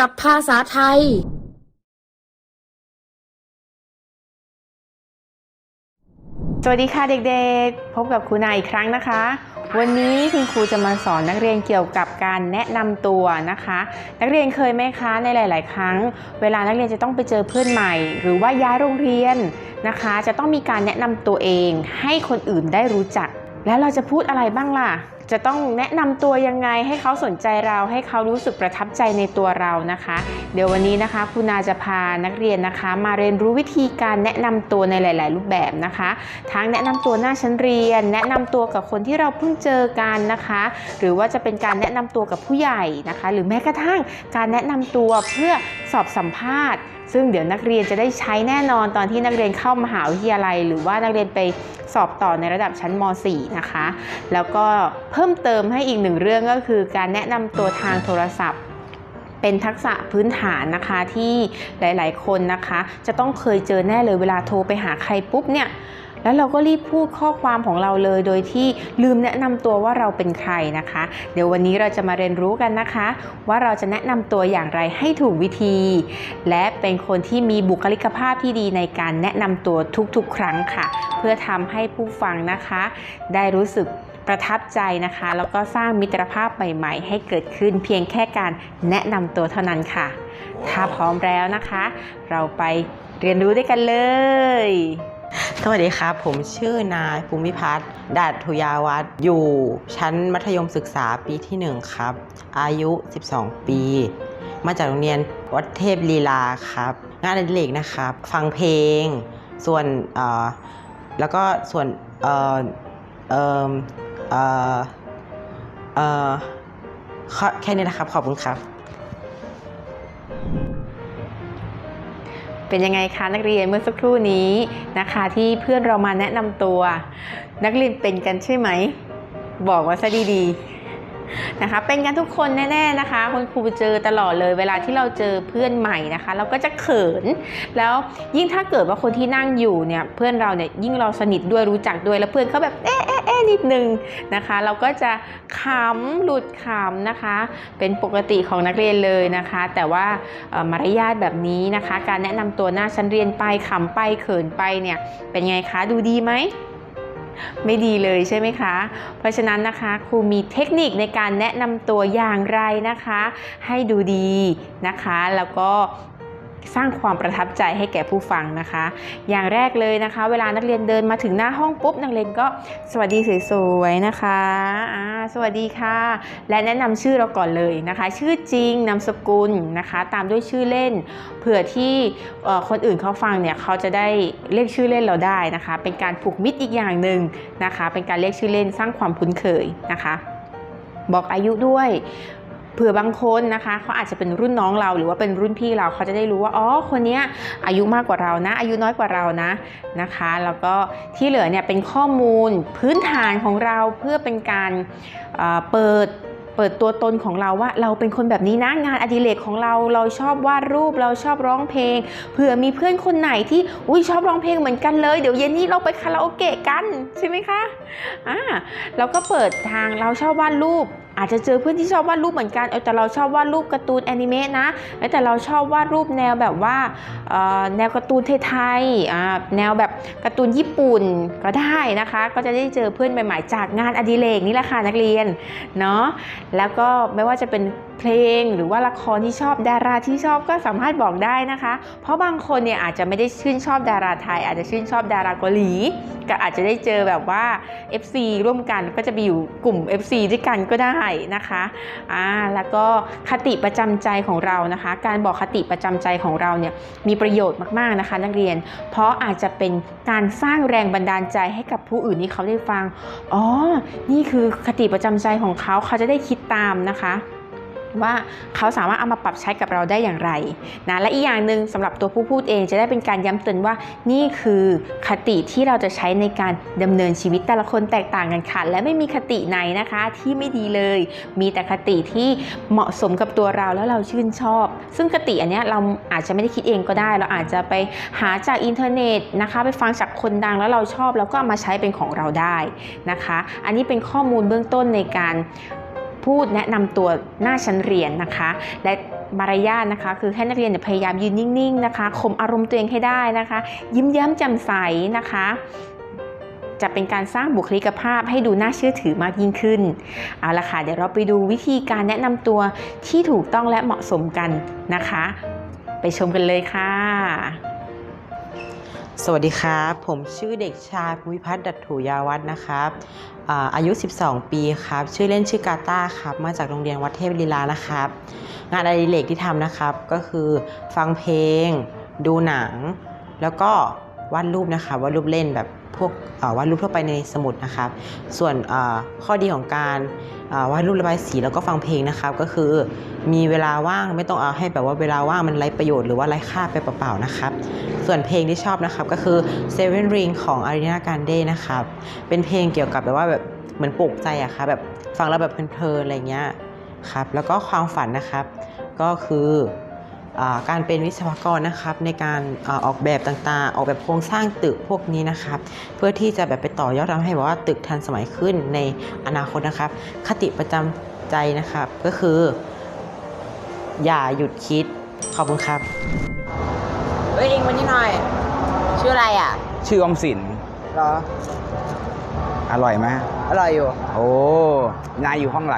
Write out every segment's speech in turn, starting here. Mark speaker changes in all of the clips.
Speaker 1: กับภาษาไทย
Speaker 2: สวัสดีค่ะเด็กๆ พบกับครูนายอีกครั้งนะคะ วันนี้คุณครูจะมาสอนนักเรียนเกี่ยวกับการแนะนำตัวนะคะ นักเรียนเคยไหมคะในหลาย ๆ ครั้ง เวลานักเรียนจะต้องไปเจอเพื่อนใหม่ หรือว่าย้ายโรงเรียนนะคะ จะต้องมีการแนะนำตัวเองให้คนอื่นได้รู้จัก แล้วเราจะพูดอะไรบ้างล่ะ จะต้องแนะนำตัวยังไงให้เขาสนใจเราให้เขารู้สึกประทับใจในตัวเรานะคะ เดี๋ยววันนี้นะคะคุณนาจะพานักเรียนนะคะ มาเรียนรู้วิธีการแนะนำตัวในหลาย ๆ รูปแบบนะคะ ทั้งแนะนำตัวหน้าชั้นเรียน แนะนำตัวกับคนที่เราเพิ่งเจอกันนะคะ หรือว่าจะเป็นการแนะนำตัวกับผู้ใหญ่นะคะ หรือแม้กระทั่งการแนะนำตัวเพื่อสอบสัมภาษณ์ ซึ่งเดี๋ยวนักเรียนจะได้ใช้แน่นอนตอนที่นักเรียนเข้ามหาวิทยาลัย หรือว่านักเรียนไปสอบต่อในระดับชั้นม .4 นะคะ แล้วก็เพิ่มเติมให้อีกหนึ่งเรื่องก็คือการแนะนำตัวทางโทรศัพท์เป็นทักษะพื้นฐานนะคะที่หลาย ๆ คนนะคะ จะต้องเคยเจอแน่เลยเวลาโทรไปหาใครปุ๊บเนี่ย แล้วเราก็รีบพูดข้อความของเราเลย โดยที่ลืมแนะนำตัวว่าเราเป็นใครนะคะ เดี๋ยววันนี้เราจะมาเรียนรู้กันนะคะ ว่าเราจะแนะนำตัวอย่างไรให้ถูกวิธี และเป็นคนที่มีบุคลิกภาพที่ดีในการแนะนำตัวทุกๆ ครั้งค่ะ เพื่อทำให้ผู้ฟังนะคะ ได้รู้สึกประทับใจนะคะ แล้วก็สร้างมิตรภาพใหม่ ๆ ให้เกิดขึ้นเพียงแค่การแนะนำตัวเท่านั้นค่ะ ถ้าพร้อมแล้วนะคะ เราไปเรียนรู้ด้วยกันเลย
Speaker 3: สวัสดีครับ ผมชื่อนายภูมิพัฒน์ดัตถุยาวัฒน์อยู่ชั้นมัธยมศึกษาปีที่ 1 ครับ อายุ 12 ปี มาจากโรงเรียนวัดเทพลีลาครับ งานอดิเรกนะครับ ฟังเพลง ส่วนเอ่อแล้วก็ส่วนเอ่อเอ่อเอ่อเอ่อข้อแค่นี้นะครับ ขอบคุณครับ
Speaker 2: เป็นยังไงคะนักเรียนเมื่อสักครู่นี้นะคะ ที่เพื่อนเรามาแนะนำตัว นักเรียนเป็นกันใช่ไหม บอกว่าซะดีๆนะคะ เป็นกันทุกคนแน่ๆนะคะคุณครูเจอตลอดเลย เวลาที่เราเจอเพื่อนใหม่นะคะ เราก็จะเขิน แล้วยิ่งถ้าเกิดว่าคนที่นั่งอยู่เนี่ยเพื่อนเราเนี่ยยิ่งเราสนิทด้วยรู้จักด้วยแล้วเพื่อนเขาแบบเอ๊ะ นิดนึงนะคะ เราก็จะขำหลุดขำนะคะ เป็นปกติของนักเรียนเลยนะคะ แต่ว่ามารยาทแบบนี้นะคะ การแนะนำตัวหน้าชั้นเรียนไปขำไปเขินไปเนี่ยเป็นไงคะดูดีไหมไม่ดีเลยใช่ไหมคะ เพราะฉะนั้นนะคะครูมีเทคนิคในการแนะนำตัวอย่างไรนะคะ ให้ดูดีนะคะ แล้วก็ สร้างความประทับใจให้แก่ผู้ฟังนะคะ อย่างแรกเลยนะคะ เวลานักเรียนเดินมาถึงหน้าห้องปุ๊บนักเรียนก็สวัสดีสวยๆนะคะอ่าสวัสดีค่ะ และแนะนำชื่อเราก่อนเลยนะคะ ชื่อจริงนามสกุลนะคะ ตามด้วยชื่อเล่น เผื่อที่คนอื่นเขาฟังเนี่ยเขาจะได้เรียกชื่อเล่นเราได้นะคะ เป็นการผูกมิตรอีกอย่างหนึ่งนะคะ เป็นการเรียกชื่อเล่นสร้างความคุ้นเคยนะคะ บอกอายุด้วย ผื่อบางคนนะคะเขาอาจจะเป็นรุ่นน้องเราหรือว่าเป็นรุ่นพี่เราเขาจะได้รู้ว่าอ๋อคนนี้อายุมากกว่าเรานะ อายุน้อยกว่าเรานะนะคะ แล้วก็ที่เหลือเนี่ยเป็นข้อมูลพื้นฐานของเราเพื่อเป็นการเเปิดเปิดตัวตนของเราว่าเราเป็นคนแบบนี้นะงานอดิเรกของเราเราชอบวาดรูปเราชอบร้องเพลงเผื่อมีเพื่อนคนไหนที่อุ้ยชอบร้องเพลงเหมือนกันเลย เดี๋ยวเย็นนี้เราไปคาราโอเกะกันใช่ไหมคะอ่าเราก็เปิดทางเราชอบวาดรูป อาจจะเจอเพื่อนที่ชอบวาดรูปเหมือนกันเออแต่เราชอบวาดรูปการ์ตูนแอนิเมะนะแต่เราชอบวาดรูปแนวแบบว่าแนวการ์ตูนไทยๆแนวแบบการ์ตูนญี่ปุ่นก็ได้นะคะ ก็จะได้เจอเพื่อนใหม่ๆจากงานอดิเรกนี่แหละค่ะนักเรียนเนาะแล้วก็ไม่ว่าจะเป็น เพลงหรือว่าละครที่ชอบดาราที่ชอบก็สามารถบอกได้นะคะ เพราะบางคนเนี่ยอาจจะไม่ได้ชื่นชอบดาราไทย อาจจะชื่นชอบดาราเกาหลีก็อาจจะได้เจอแบบว่า FC ร่วมกันก็จะไปอยู่กลุ่ม FC ด้วยกันก็ได้นะคะอ่าแล้วก็คติประจำใจของเรานะคะ การบอกคติประจำใจของเราเนี่ยมีประโยชน์มากๆนะคะ นักเรียน เพราะอาจจะเป็นการสร้างแรงบันดาลใจให้กับผู้อื่นที่เขาได้ฟังอ๋อนี่คือคติประจำใจของเขาเขาจะได้คิดตามนะคะ ว่าเขาสามารถเอามาปรับใช้กับเราได้อย่างไรนะและอีกอย่างหนึ่งสำหรับตัวผู้พูดเองจะได้เป็นการย้ำเตือนว่านี่คือคติที่เราจะใช้ในการดำเนินชีวิตแต่ละคนแตกต่างกันค่ะและไม่มีคติไหนนะคะที่ไม่ดีเลย มีแต่คติที่เหมาะสมกับตัวเราแล้วเราชื่นชอบ ซึ่งคติอันนี้เราอาจจะไม่ได้คิดเองก็ได้ เราอาจจะไปหาจากอินเทอร์เน็ตนะคะ ไปฟังจากคนดังแล้วเราชอบแล้วก็เอามาใช้เป็นของเราได้นะคะ อันนี้เป็นข้อมูลเบื้องต้นในการ พูดแนะนำตัวหน้าชั้นเรียนนะคะ และมารยาทนะคะคือให้นักเรียนพยายามยืนนิ่งๆนะคะข่มอารมณ์ตัวเองให้ได้นะคะ ยิ้มแย้มแจ่มใสนะคะ จะเป็นการสร้างบุคลิกภาพให้ดูน่าเชื่อถือมากยิ่งขึ้นเอาละค่ะเดี๋ยวเราไปดูวิธีการแนะนำตัวที่ถูกต้องและเหมาะสมกันนะคะ ไปชมกันเลยค่ะ
Speaker 3: สวัสดีครับ ผมชื่อเด็กชายภูมิพัฒน์ดัตถุยาวัฒนะครับอายุ 12 ปีครับ ชื่อเล่นชื่อกาตาครับ มาจากโรงเรียนวัดเทพลีลานะครับ งานอดิเรกที่ทำนะครับ ก็คือฟังเพลง ดูหนัง แล้วก็วาดรูปนะคะวาดรูปเล่นแบบ พวกวาดรูปทั่วไปในสมุดนะครับ ส่วนข้อดีของการวาดรูประบายสีแล้วก็ฟังเพลงนะครับ ก็คือมีเวลาว่างไม่ต้องเอาให้แบบว่าเวลาว่างมันไร้ประโยชน์หรือว่าไร้ค่าไปเปล่าๆนะครับ ส่วนเพลงที่ชอบนะครับก็คือ Seven Ring ของ Ariana Grande นะครับ เป็นเพลงเกี่ยวกับแบบว่าแบบเหมือนปลุกใจอะครับแบบฟังแล้วแบบเพลินๆอะไรเงี้ยครับแล้วก็ความฝันนะครับ ก็คือ การเป็นวิศวกรนะครับในการอาออกแบบต่างๆ ออกแบบโครงสร้างตึกพวกนี้นะครับ เพื่อที่จะแบบไปต่อยอดทำให้แบบว่าตึกทันสมัยขึ้นในอนาคตนะครับ คติประจำใจนะครับก็คือ อย่าหยุดคิดขอบคุณครับเฮ้ยเองมานี่หน่อย ชื่ออะไรอะ
Speaker 4: ชื่อออมสิน
Speaker 3: หรอ
Speaker 4: อร่อยไหม
Speaker 3: อร่อยอยู่
Speaker 4: โอ้นายอยู่ห้องไหน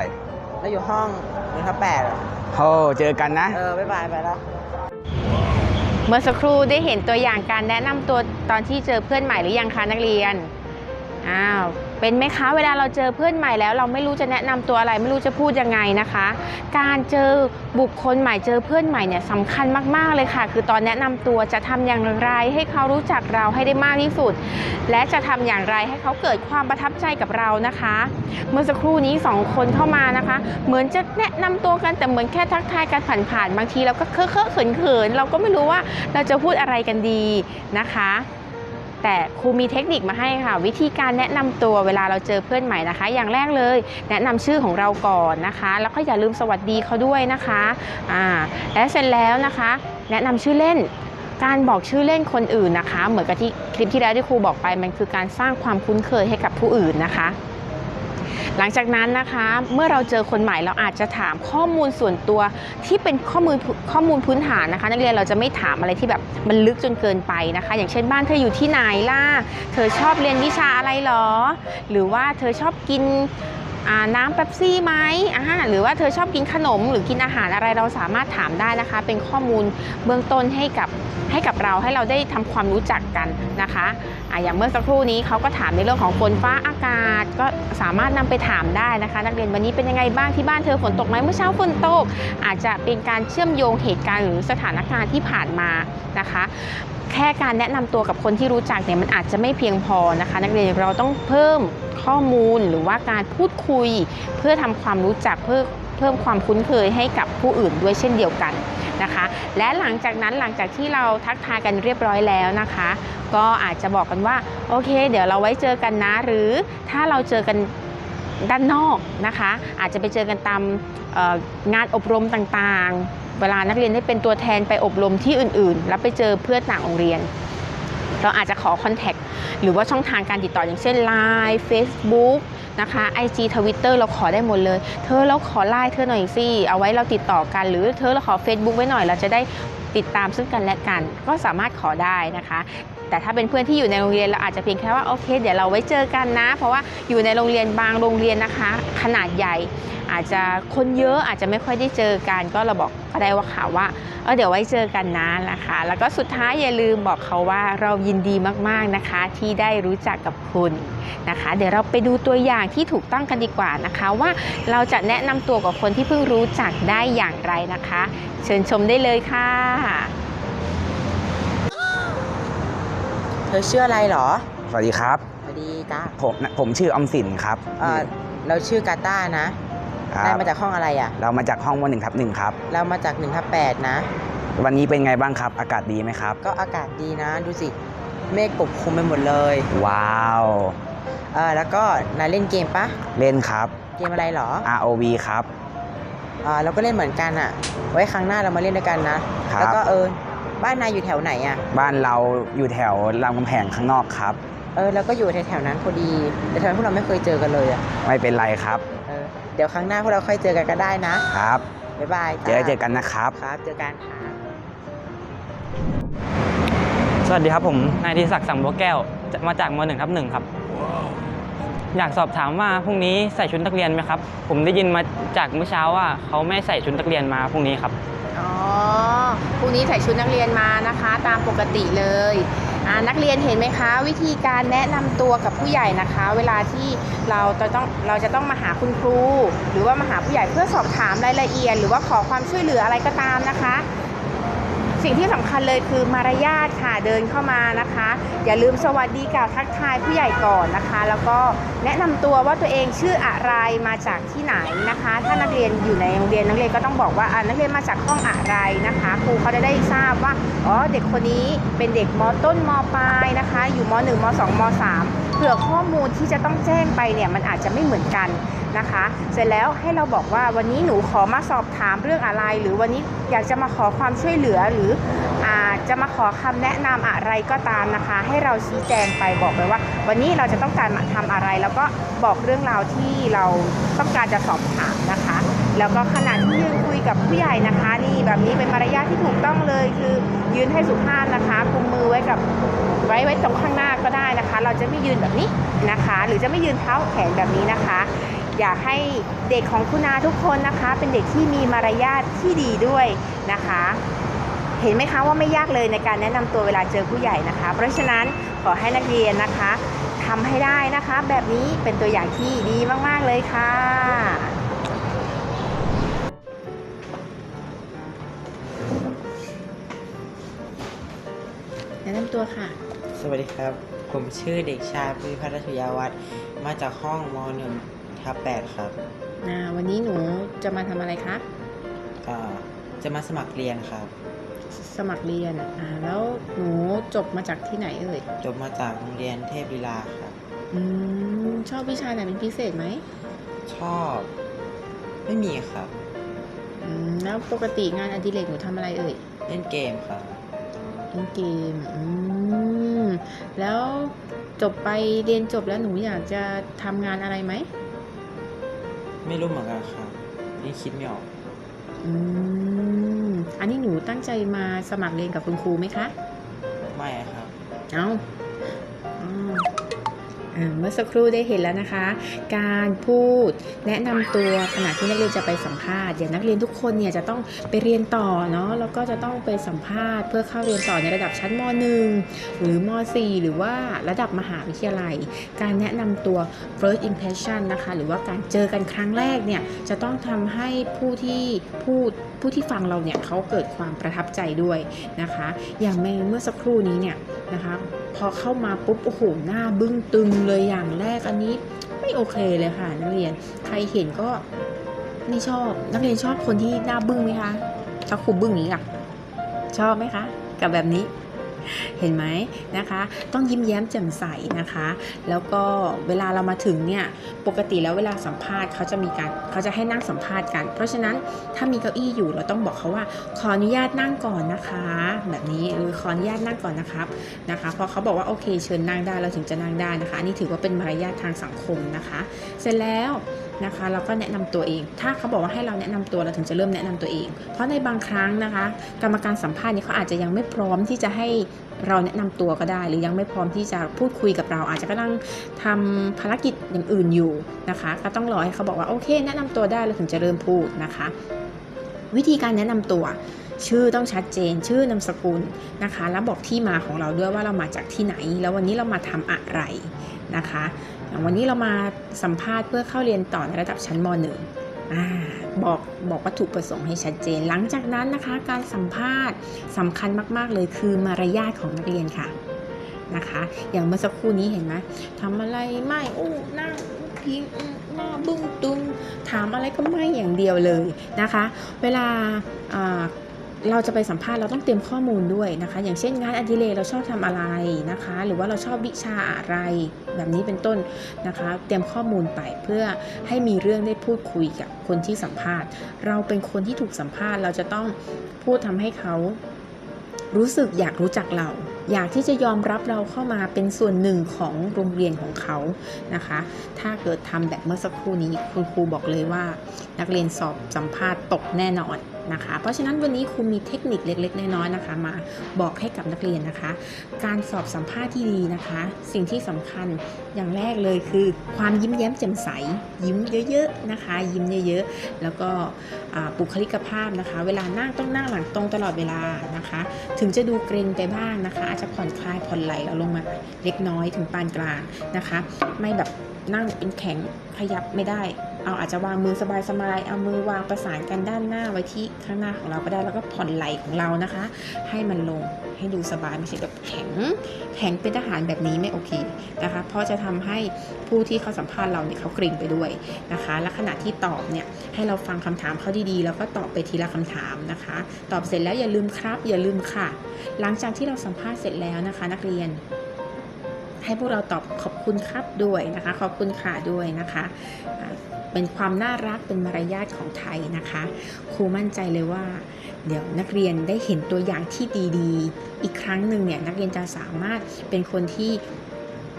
Speaker 3: แล้วอยู่ห้องหนึ่งทับแปดอะ
Speaker 4: โอ้เจอกันนะ
Speaker 3: เออ บ๊ายบายไปแล้ว
Speaker 2: เมื่อสักครู่ได้เห็นตัวอย่างการแนะนำตัวตอนที่เจอเพื่อนใหม่หรือยังคะนักเรียน อ้าว เป็นไหมคะเวลาเราเจอเพื่อนใหม่แล้ว เราไม่รู้จะแนะนำตัวอะไร ไม่รู้จะพูดยังไงนะคะ การเจอบุคคลใหม่เจอเพื่อนใหม่เนี่ยสำคัญมากๆเลยค่ะ คือตอนแนะนำตัวจะทำอย่างไรให้เขารู้จักเราให้ได้มากที่สุด และจะทำอย่างไรให้เขาเกิดความประทับใจกับเรานะคะ เมื่อสักครู่นี้สองคนเข้ามานะคะ เหมือนจะแนะนำตัวกันแต่เหมือนแค่ทักทายกันผ่านๆบางทีเราก็เคอะเคอะเขินเขินๆเราก็ไม่รู้ว่าเราจะพูดอะไรกันดีนะคะ แต่ครูมีเทคนิคมาให้ค่ะ วิธีการแนะนำตัวเวลาเราเจอเพื่อนใหม่นะคะ อย่างแรกเลย แนะนำชื่อของเราก่อนนะคะ แล้วก็อย่าลืมสวัสดีเขาด้วยนะคะอ่าและเสร็จแล้วนะคะ แนะนำชื่อเล่นการบอกชื่อเล่นคนอื่นนะคะ เหมือนกับที่คลิปที่แล้วที่ครูบอกไปมันคือการสร้างความคุ้นเคยให้กับผู้อื่นนะคะ หลังจากนั้นนะคะเมื่อเราเจอคนใหม่เราอาจจะถามข้อมูลส่วนตัวที่เป็นข้อมูลข้อมูลพื้นฐานนะคะ นักเรียนเราจะไม่ถามอะไรที่แบบมันลึกจนเกินไปนะคะ อย่างเช่นบ้านเธออยู่ที่ไหนล่ะเธอชอบเรียนวิชาอะไรหรอ หรือว่าเธอชอบกิน น้ำเป๊ปซี่ไหมหรือว่าเธอชอบกินขนมหรือกินอาหารอะไรเราสามารถถามได้นะคะ เป็นข้อมูลเบื้องต้นให้กับให้กับเราให้เราได้ทำความรู้จักกันนะคะอ่าอย่างเมื่อสักครู่นี้เขาก็ถามในเรื่องของฝนฟ้าอากาศ ก็สามารถนำไปถามได้นะคะ นักเรียนวันนี้เป็นยังไงบ้างที่บ้านเธอฝนตกไหมเมื่อเช้าฝนตก อาจจะเป็นการเชื่อมโยงเหตุการณ์หรือสถานการณ์ที่ผ่านมานะคะ แค่การแนะนำตัวกับคนที่รู้จักเนี่ยมันอาจจะไม่เพียงพอนะคะ นักเรียนเราต้องเพิ่มข้อมูลหรือว่าการพูดคุย เพื่อทำความรู้จักเพื่อเพิ่มความคุ้นเคยให้กับผู้อื่นด้วยเช่นเดียวกันนะคะ และหลังจากนั้นหลังจากที่เราทักทายกันเรียบร้อยแล้วนะคะ ก็อาจจะบอกกันว่าโอเค เดี๋ยวเราไว้เจอกันนะ หรือถ้าเราเจอกันด้านนอกนะคะ อาจจะไปเจอกันตามงานอบรมต่างๆ เวลานักเรียนได้เป็นตัวแทนไปอบรมที่อื่นๆ แล้วไปเจอเพื่อนต่างโรงเรียน เราอาจจะขอคอนแทคหรือว่าช่องทางการติดต่ออย่างเช่น Line Facebook นะคะ IG Twitter เราขอได้หมดเลย เธอเราขอไลน์เธอหน่อยสิ เอาไว้เราติดต่อกัน หรือเธอเราขอ Facebook ไว้หน่อย เราจะได้ติดตามซึ่งกันและกัน ก็สามารถขอได้นะคะ แต่ถ้าเป็นเพื่อนที่อยู่ในโรงเรียนเราอาจจะเพียงแค่ว่าโอเค เดี๋ยวเราไว้เจอกันนะ เพราะว่าอยู่ในโรงเรียนบางโรงเรียนนะคะ ขนาดใหญ่ อาจจะคนเยอะอาจจะไม่ค่อยได้เจอกัน ก็เราบอกก็ได้ว่าค่ะว่าเออเดี๋ยวไว้เจอกันนะนะคะ แล้วก็สุดท้ายอย่าลืมบอกเขาว่าเรายินดีมากๆนะคะ ที่ได้รู้จักกับคุณนะคะ เดี๋ยวเราไปดูตัวอย่างที่ถูกต้องกันดีกว่านะคะ ว่าเราจะแนะนำตัวกับคนที่เพิ่งรู้จักได้อย่างไรนะคะ เชิญชมได้เลยค่ะ
Speaker 3: เธอชื่ออะไรเหรอ
Speaker 4: สวัสดีครับ
Speaker 3: สวัสดีจ้า
Speaker 4: ผมผมชื่อออมสินครับ
Speaker 3: เอ่อเราชื่อกาตานะ
Speaker 4: ครั
Speaker 3: นาย
Speaker 4: บ
Speaker 3: มาจากห้องอะไรอะ
Speaker 4: เรามาจากห้องวันหนึ่งทับหนึ่งครับ
Speaker 3: เรามาจาก1ทับ8นะ
Speaker 4: วันนี้เป็นไงบ้างครับ อากาศดีไหมครับ
Speaker 3: ก็อากาศดีนะ ดูสิ เมฆปกคลุมไปหมดเลย
Speaker 4: ว้าว
Speaker 3: เออแล้วก็นายเล่นเกมปะ
Speaker 4: เล่นครับ
Speaker 3: เกมอะไรเหรอ
Speaker 4: ROV ครับ
Speaker 3: เออเราก็เล่นเหมือนกันอะ ไว้ครั้งหน้าเรามาเล่นด้วยกันนะ
Speaker 4: ครับ
Speaker 3: แล้วก็เออ บ้านนายอยู่แถวไหนอะ
Speaker 4: บ้านเราอยู่แถวรามคำแหงข้างนอกครับ
Speaker 3: เออเราก็อยู่แถวๆนั้นพอดี แต่ทำไมพวกเราไม่เคยเจอกันเลยอะ
Speaker 4: ไม่เป็นไรครับ
Speaker 3: เออเดี๋ยวครั้งหน้าพวกเราค่อยเจอกันก็ได้นะ
Speaker 4: ครับ
Speaker 3: บ๊ายบาย
Speaker 4: เจอเจอกันนะครับ
Speaker 3: ครับเจอกันครับ
Speaker 5: สวัสดีครับผมนายธีศักดิ์สังบัวแก้วจะมาจากมหนึ่งทับหนึ่งครับ อยากสอบถามว่าพรุ่งนี้ใส่ชุดนักเรียนไหมครับ ผมได้ยินมาจากเมื่อเช้าว่าเขาไม่ใส่ชุดนักเรียนมาพรุ่งนี้ครับ
Speaker 2: อ๋อพรุ่งนี้ใส่ชุดนักเรียนมานะคะ ตามปกติเลยนักเรียนเห็นไหมคะ วิธีการแนะนำตัวกับผู้ใหญ่นะคะ เวลาที่เราต้องเราจะต้องมาหาคุณครู หรือว่ามาหาผู้ใหญ่เพื่อสอบถามรายละเอียด หรือว่าขอความช่วยเหลืออะไรก็ตามนะคะ สิ่งที่สำคัญเลยคือมารยาทค่ะเดินเข้ามานะคะ อย่าลืมสวัสดีกล่าวทักทายผู้ใหญ่ก่อนนะคะ แล้วก็แนะนำตัวว่าตัวเองชื่ออะไรมาจากที่ไหนนะคะ ถ้านักเรียนอยู่ในโรงเรียนนักเรียนก็ต้องบอกว่านักเรียนมาจากห้องอะไรนะคะครูเขาจะได้ทราบว่าอ๋อเด็กคนนี้เป็นเด็กมต้นมปลายนะคะ อยู่ม 1 ม 2 ม 3 ผื่อข้อมูลที่จะต้องแจ้งไปเนี่ยมันอาจจะไม่เหมือนกันนะคะ เสร็จแล้วให้เราบอกว่าวันนี้หนูขอมาสอบถามเรื่องอะไร หรือวันนี้อยากจะมาขอความช่วยเหลือหรืออาจจะมาขอคำแนะนำอะไรก็ตามนะคะ ให้เราชี้แจงไปบอกไปว่า วันนี้เราจะต้องการมาทำอะไร แล้วก็บอกเรื่องราวที่เราต้องการจะสอบถามนะคะ แล้วก็ขณะที่ยืนคุยกับผู้ใหญ่นะคะ นี่แบบนี้เป็นมารยาทที่ถูกต้องเลยคือยืนให้สุภาพนะคะกุมมือไว้กับ ไว้ไว้ตรงข้างหน้าก็ได้นะคะ เราจะไม่ยืนแบบนี้นะคะ หรือจะไม่ยืนเท้าแขนแบบนี้นะคะ อยากให้เด็กของคุณอาทุกคนนะคะ เป็นเด็กที่มีมารยาทที่ดีด้วยนะคะ เห็นไหมคะว่าไม่ยากเลยในการแนะนำตัวเวลาเจอผู้ใหญ่นะคะ เพราะฉะนั้นขอให้นักเรียนนะคะทำให้ได้นะคะ แบบนี้เป็นตัวอย่างที่ดีมากๆเลยค่ะแนะนำตัวค่ะ
Speaker 3: สวัสดีครับ ผมชื่อเด็กชายภูมิพัฒน์ชยาวัฒน์มาจากห้องม .1 ทับ8ครับ
Speaker 2: อ่าวันนี้หนูจะมาทำอะไรคะ
Speaker 3: อ่าจะมาสมัครเรียนครับ
Speaker 2: สมัครเรียนอ่าแล้วหนูจบมาจากที่ไหนเอ่ย
Speaker 3: จบมาจากโรงเรียนเทพลีลาครับ
Speaker 2: อืมชอบวิชาไหนเป็นพิเศษไหม
Speaker 3: ชอบ ไม่มีครับ
Speaker 2: อืมแล้วปกติงานอดิเรกหนูทำอะไรเอ่ย
Speaker 3: เล่นเกมครับ
Speaker 2: เล่นเกมอืม แล้วจบไปเรียนจบแล้วหนูอยากจะทำงานอะไรไหม
Speaker 3: ไม่รู้เหมือนกันครับยังคิดไม่ออก
Speaker 2: อืม อันนี้หนูตั้งใจมาสมัครเรียนกับคุณครูไหมคะ
Speaker 3: ไม่ครับ
Speaker 2: เอาอ๋ออ่า เมื่อสักครู่ได้เห็นแล้วนะคะ การพูดแนะนำตัวขณะที่นักเรียนจะไปสัมภาษณ์อย่างนักเรียนทุกคนเนี่ยจะต้องไปเรียนต่อเนาะแล้วก็จะต้องไปสัมภาษณ์ เพื่อเข้าเรียนต่อในระดับชั้นม .1 หรือม .4 หรือว่าระดับมหาวิทยาลัย การแนะนำตัว first impression นะคะหรือว่าการเจอกันครั้งแรกเนี่ยจะต้องทำให้ผู้ที่พูดผู้ที่ฟังเราเนี่ยเขาเกิดความประทับใจด้วยนะคะ อย่างเมื่อสักครู่นี้เนี่ย นะคะ พอเข้ามาปุ๊บโอ้โหหน้าบึ้งตึงเลยอย่างแรกอันนี้ไม่โอเคเลยค่ะ นักเรียนใครเห็นก็ไม่ชอบ นักเรียนชอบคนที่หน้าบึ้งไหมคะถ้าครูบึ้งอย่างนี้อะชอบไหมคะ กับแบบนี้ เห็นไหมนะคะ ต้องยิ้มแย้มแจ่มใสนะคะ แล้วก็เวลาเรามาถึงเนี่ยปกติแล้วเวลาสัมภาษณ์เขาจะมีการเขาจะให้นั่งสัมภาษณ์กัน เพราะฉะนั้นถ้ามีเก้าอี้อยู่เราต้องบอกเขาว่าขออนุญาตนั่งก่อนนะคะ แบบนี้หรือขออนุญาตนั่งก่อนนะครับนะคะพอเขาบอกว่าโอเคเชิญนั่งได้เราถึงจะนั่งได้นะคะนนี้ถือว่าเป็นมารยาททางสังคมนะคะ เสร็จแล้ว นะคะเราก็แนะนำตัวเอง ถ้าเขาบอกว่าให้เราแนะนำตัวเราถึงจะเริ่มแนะนำตัวเอง เพราะในบางครั้งนะคะ กรรมการสัมภาษณ์เนี่ยเขาอาจจะยังไม่พร้อมที่จะให้เราแนะนำตัวก็ได้ หรือยังไม่พร้อมที่จะพูดคุยกับเรา อาจจะกำลังทำภารกิจอย่างอื่นอยู่นะคะ ก็ต้องรอให้เขาบอกว่าโอเค แนะนำตัวได้เราถึงจะเริ่มพูดนะคะ วิธีการแนะนำตัวชื่อต้องชัดเจน ชื่อนามสกุลนะคะ แล้วบอกที่มาของเราด้วยว่าเรามาจากที่ไหน แล้ววันนี้เรามาทำอะไรนะคะ อย่างวันนี้เรามาสัมภาษณ์เพื่อเข้าเรียนต่อในระดับชั้นม .1 บอกบอกวัตถุประสงค์ให้ชัดเจน หลังจากนั้นนะคะ การสัมภาษณ์สำคัญมาก ๆ เลยคือมารยาทของนักเรียนค่ะนะคะ อย่างเมื่อสักครู่นี้เห็นไหมทำอะไรไม่อู้นั่งพิงหน้าบึ้งตึงถามอะไรก็ไม่อย่างเดียวเลยนะคะ เวลา เราจะไปสัมภาษณ์เราต้องเตรียมข้อมูลด้วยนะคะ อย่างเช่นงานอดิเรกเราชอบทำอะไรนะคะ หรือว่าเราชอบวิชาอะไรแบบนี้เป็นต้นนะคะ เตรียมข้อมูลไปเพื่อให้มีเรื่องได้พูดคุยกับคนที่สัมภาษณ์ เราเป็นคนที่ถูกสัมภาษณ์ เราจะต้องพูดทำให้เขารู้สึกอยากรู้จักเรา อยากที่จะยอมรับเราเข้ามาเป็นส่วนหนึ่งของโรงเรียนของเขานะคะ ถ้าเกิดทำแบบเมื่อสักครู่นี้คุณครูบอกเลยว่า นักเรียนสอบสัมภาษณ์ตกแน่นอน นะคะ เพราะฉะนั้นวันนี้ครูมีเทคนิคเล็ก ๆ น้อยๆนะคะ มาบอกให้กับนักเรียนนะคะ การสอบสัมภาษณ์ที่ดีนะคะ สิ่งที่สำคัญอย่างแรกเลยคือ ความยิ้มแย้มแจ่มใส ยิ้มเยอะๆนะคะ ยิ้มเยอะๆแล้วก็อ่าบุคลิกภาพนะคะ เวลานั่งต้องนั่งหลังตรงตลอดเวลานะคะ ถึงจะดูเกรงไปบ้างนะคะ อาจจะผ่อนคลายผ่อนไหลเอาลงมาเล็กน้อยถึงปานกลางนะคะ ไม่แบบนั่งเป็นแข็งขยับไม่ได้ เอาอาจจะวางมือสบายๆ เอามือวางประสานกันด้านหน้าไว้ที่ข้างหน้าของเราก็ได้แล้วก็ผ่อนไหล่ของเรานะคะ ให้มันลงให้ดูสบายไม่ใช่แบบแข็งแข็งเป็นทหารแบบนี้ไม่โอเคนะคะ เพราะจะทำให้ผู้ที่เขาสัมภาษณ์เราเนี่ยเขากริ่งไปด้วยนะคะ และขณะที่ตอบเนี่ยให้เราฟังคำถามเขาดีๆ แล้วก็ตอบไปทีละคำถามนะคะ ตอบเสร็จแล้วอย่าลืมครับ อย่าลืมค่ะ หลังจากที่เราสัมภาษณ์เสร็จแล้วนะคะ นักเรียนให้พวกเราตอบขอบคุณครับด้วยนะคะ ขอบคุณค่ะด้วยนะคะ เป็นความน่ารักเป็นมารยาทของไทยนะคะ ครูมั่นใจเลยว่า เดี๋ยวนักเรียนได้เห็นตัวอย่างที่ดีๆ อีกครั้งหนึ่งเนี่ยนักเรียนจะสามารถเป็นคนที่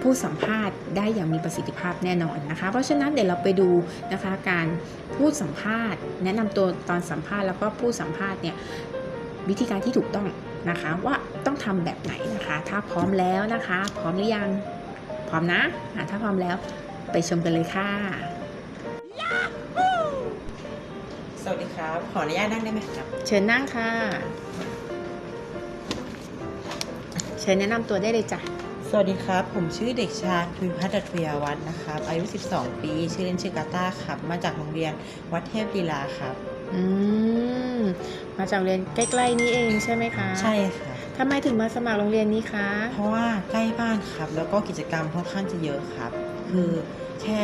Speaker 2: ผู้สัมภาษณ์ได้อย่างมีประสิทธิภาพแน่นอนนะคะ เพราะฉะนั้นเดี๋ยวเราไปดูนะคะการพูดสัมภาษณ์ แนะนำตัวตอนสัมภาษณ์แล้วก็ผู้สัมภาษณ์เนี่ยวิธีการที่ถูกต้องนะคะว่าต้องทำแบบไหนนะคะ ถ้าพร้อมแล้วนะคะ พร้อมหรือยังพร้อมนะะถ้าพร้อมแล้วไปชมกันเลยค่ะ
Speaker 3: สวัสดีครับ ขออนุญาตนั่งได้ไหมครับ
Speaker 2: เชิญนั่งค่ะ เชิญแนะนำตัวได้เลยจ้ะ
Speaker 3: สวัสดีครับ ผมชื่อเด็กชายทุยพัฒน์ทุยาวัฒน์นะครับ อายุ 12 ปี ชื่อเล่นชื่อกาตาครับ มาจากโรงเรียนวัดเทพลีลาครับ
Speaker 2: อืม มาจากโรงเรียนใกล้ๆนี้เองใช่ไหมคะ
Speaker 3: ใช่ค่ะ
Speaker 2: ทำไมถึงมาสมัครโรงเรียนนี้คะ
Speaker 3: เพราะว่าใกล้บ้านครับ แล้วก็กิจกรรมค่อนข้างจะเยอะครับ คือแค่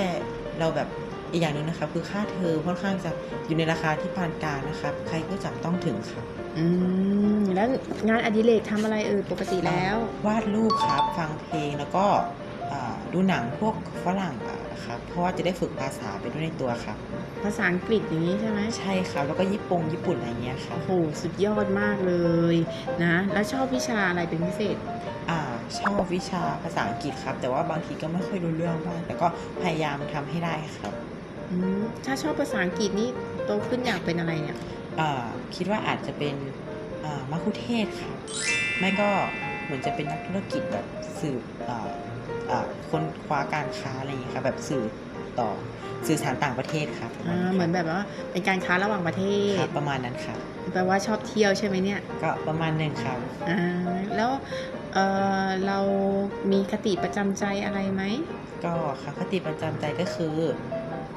Speaker 3: เราแบบ อีกอย่างหนึ่งนะครับคือค่าเทอมค่อนข้างจะอยู่ในราคาที่ปานกลางนะครับใครก็จับต้องถึงครับ
Speaker 2: อืมแล้วงานอดิเรกทำอะไรเออปกติแล้ว
Speaker 3: วาดรูปครับฟังเพลงแล้วก็อ่าดูหนังพวกฝรั่งอะครับเพราะว่าจะได้ฝึกภาษาไปด้วยในตัวครับ
Speaker 2: ภาษาอังกฤษอย่างนี้ใช่ไหม
Speaker 3: ใช่ครับแล้วก็ญี่ปุ่งญี่ปุ่นอะไรเงี้ยครับ
Speaker 2: โอ้โหสุดยอดมากเลยนะ แล้วชอบวิชาอะไรเป็นพิเศษ
Speaker 3: อ่าชอบวิชาภาษาอังกฤษครับ แต่ว่าบางทีก็ไม่ค่อยรู้เรื่องบ้างแต่ก็พยายามทำให้ได้ครับ
Speaker 2: อืม ถ้าชอบภาษาอังกฤษนี่โตขึ้นอยากเป็นอะไรเนี่ย
Speaker 3: อ่าคิดว่าอาจจะเป็นอ่ามัคคุเทศก์ครับไม่ก็เหมือนจะเป็นนักธุรกิจแบบสื่ออ่าอ่าคนคว้าการค้าอะไรอย่างเงี้ยครับแบบสื่อต่อสื่อสารต่างประเทศครับ
Speaker 2: อ่าเหมือนแบบว่าเป็นการค้าระหว่างประเท
Speaker 3: ค
Speaker 2: ศ
Speaker 3: รับประมาณนั้นครับ
Speaker 2: แปลว่าชอบเที่ยวใช่ไหมเนี่ย
Speaker 3: ก็ประมาณหนึ่งครับ
Speaker 2: อ่าแล้วเออเรามีคติประจำใจอะไรไหม
Speaker 3: ก็คคติประจำใจก็คือ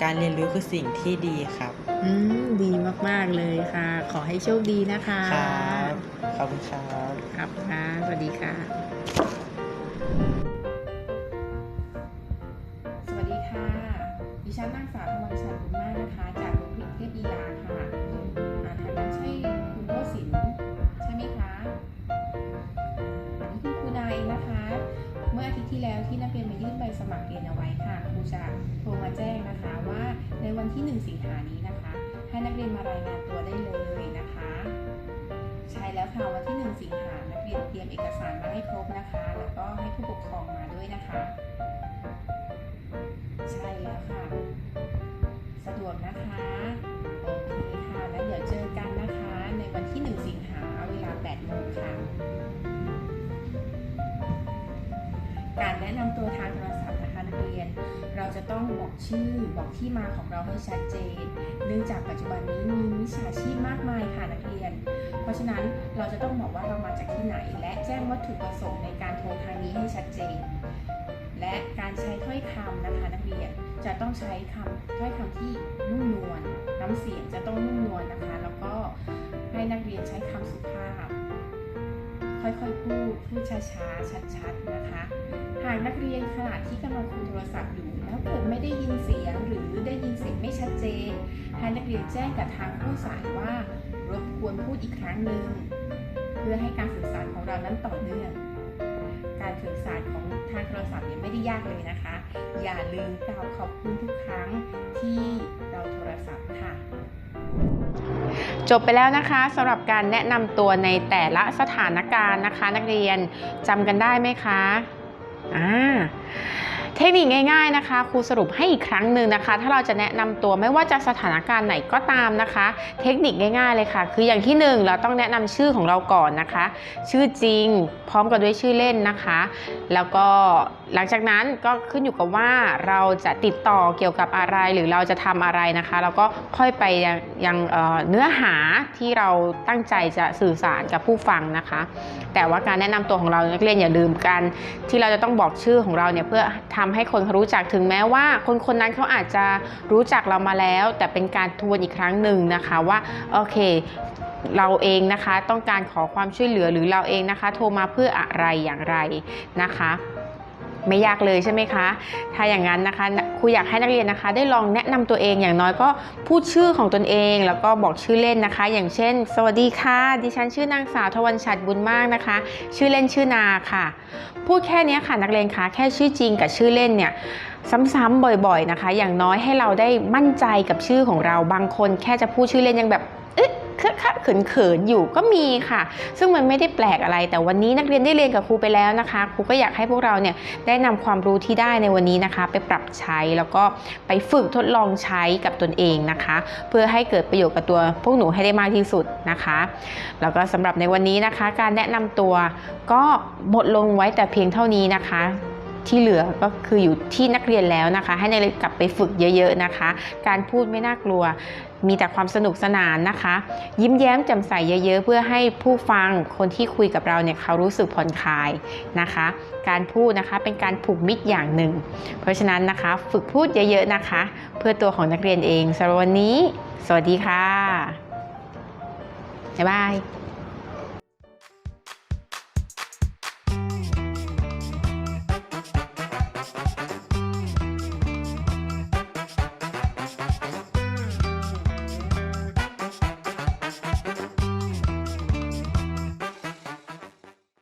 Speaker 3: การเรียนรู้คือสิ่งที่ดีครับ
Speaker 2: อืมดีมากๆเลยค่ะ ขอให้โชคดีนะคะ
Speaker 3: ครับขอบคุณครับ
Speaker 2: ครับค่ะสวัสดีค่ะ สวัสดีค่ะ ดิฉันนางสาว ที่นักเรียนมายื่นใบสมัครเรียนเอาไว้ค่ะครูจะโทรมาแจ้งนะคะว่าในวันที่ 1 สิงหานี้นะคะ ให้นักเรียนมารายงานตัวได้เลยนะคะ ใช่แล้วค่ะวันที่ 1 สิงหานักเรียนเตรียมเอกสารมาให้ครบนะคะ แนะนำตัวทางโทรศัพท์นะคะนักเรียน เราจะต้องบอกชื่อบอกที่มาของเราให้ชัดเจน เนื่องจากปัจจุบันนี้มีมิจฉาชีพมากมายค่ะนักเรียน เพราะฉะนั้นเราจะต้องบอกว่าเรามาจากที่ไหน และแจ้งวัตถุประสงค์ในการโทรครั้งนี้ให้ชัดเจน และการใช้ถ้อยคำนะคะนักเรียนจะต้องใช้คำถ้อยคำที่นุ่มนวลน้ำเสียงจะต้องนุ่มนวลนะคะ แล้วก็ให้นักเรียนใช้คำสุภาพ ค่อยๆพูดพูดช้าๆชัดๆนะคะ หากนักเรียนขณะที่กำลังคุยโทรศัพท์อยู่ แล้วเกิดไม่ได้ยินเสียงหรือได้ยินเสียงไม่ชัดเจนให้นักเรียนแจ้งกับทางผู้สายว่ารบกวนพูดอีกครั้งหนึ่งเพื่อให้การสื่อสารของเรานั้นต่อเนื่องการสื่อสารของทางโทรศัพท์เนี่ยไม่ได้ยากเลยนะคะ อย่าลืมกล่าวขอบคุณทุกครั้งที่เราโทรศัพท์ค่ะ จบไปแล้วนะคะสำหรับการแนะนำตัวในแต่ละสถานการณ์นะคะ นักเรียนจำกันได้ไหมคะอ่า เทคนิคง่าย ๆนะคะ ครูสรุปให้อีกครั้งหนึ่งนะคะ ถ้าเราจะแนะนำตัวไม่ว่าจะสถานการณ์ไหนก็ตามนะคะ เทคนิคง่าย ๆเลยค่ะ คืออย่างที่หนึ่งเราต้องแนะนำชื่อของเราก่อนนะคะ ชื่อจริง พร้อมกับด้วยชื่อเล่นนะคะ แล้วก็หลังจากนั้นก็ขึ้นอยู่กับว่าเราจะติดต่อเกี่ยวกับอะไรหรือเราจะทำอะไรนะคะ แล้วก็ค่อยไปยังยงเเนื้อหาที่เราตั้งใจจะสื่อสารกับผู้ฟังนะคะ แต่ว่าการแนะนำตัวของเรานักเรียนอย่าลืมกัน ที่เราจะต้องบอกชื่อของเราเนี่ยเพื่อทำให้คนเขารู้จักถึงแม้ว่า คนคนนั้นเขาอาจจะรู้จักเรามาแล้ว แต่เป็นการทวนอีกครั้งหนึ่งนะคะว่าโอเคเราเองนะคะต้องการขอความช่วยเหลือหรือเราเองนะคะ โทรมาเพื่ออะไรอย่างไรนะคะ ไม่ยากเลยใช่ไหมคะ ถ้าอย่างนั้นนะคะครูอยากให้นักเรียนนะคะ ได้ลองแนะนำตัวเองอย่างน้อยก็พูดชื่อของตนเอง แล้วก็บอกชื่อเล่นนะคะ อย่างเช่น สวัสดีค่ะ ดิฉันชื่อนางสาวทวันฉัดบุญมากนะคะ ชื่อเล่นชื่อนาค่ะ พูดแค่นี้ค่ะนักเรียนคะแค่ชื่อจริงกับชื่อเล่นเนี่ยซ้ำๆบ่อยๆนะคะ อย่างน้อยให้เราได้มั่นใจกับชื่อของเราบางคนแค่จะพูดชื่อเล่นยังแบบ เคอะคะเขินๆอยู่ก็มีค่ะ ซึ่งมันไม่ได้แปลกอะไร แต่วันนี้นักเรียนได้เรียนกับครูไปแล้วนะคะ ครูก็อยากให้พวกเราเนี่ยได้นำความรู้ที่ได้ในวันนี้นะคะ ไปปรับใช้แล้วก็ไปฝึกทดลองใช้กับตนเองนะคะ เพื่อให้เกิดประโยชน์กับตัวพวกหนูให้ได้มากที่สุดนะคะ แล้วก็สำหรับในวันนี้นะคะ การแนะนำตัวก็หมดลงไว้แต่เพียงเท่านี้นะคะ ที่เหลือก็คืออยู่ที่นักเรียนแล้วนะคะ ให้นักเรียนกลับไปฝึกเยอะๆนะคะ การพูดไม่น่ากลัว มีแต่ความสนุกสนานนะคะ ยิ้มแย้มแจ่มใสเยอะๆ เพื่อให้ผู้ฟังคนที่คุยกับเราเนี่ยเขารู้สึกผ่อนคลายนะคะ การพูดนะคะเป็นการผูกมิตรอย่างหนึ่ง เพราะฉะนั้นนะคะฝึกพูดเยอะๆนะคะ เพื่อตัวของนักเรียนเองสำหรับวันนี้ สวัสดีค่ะบ๊ายบาย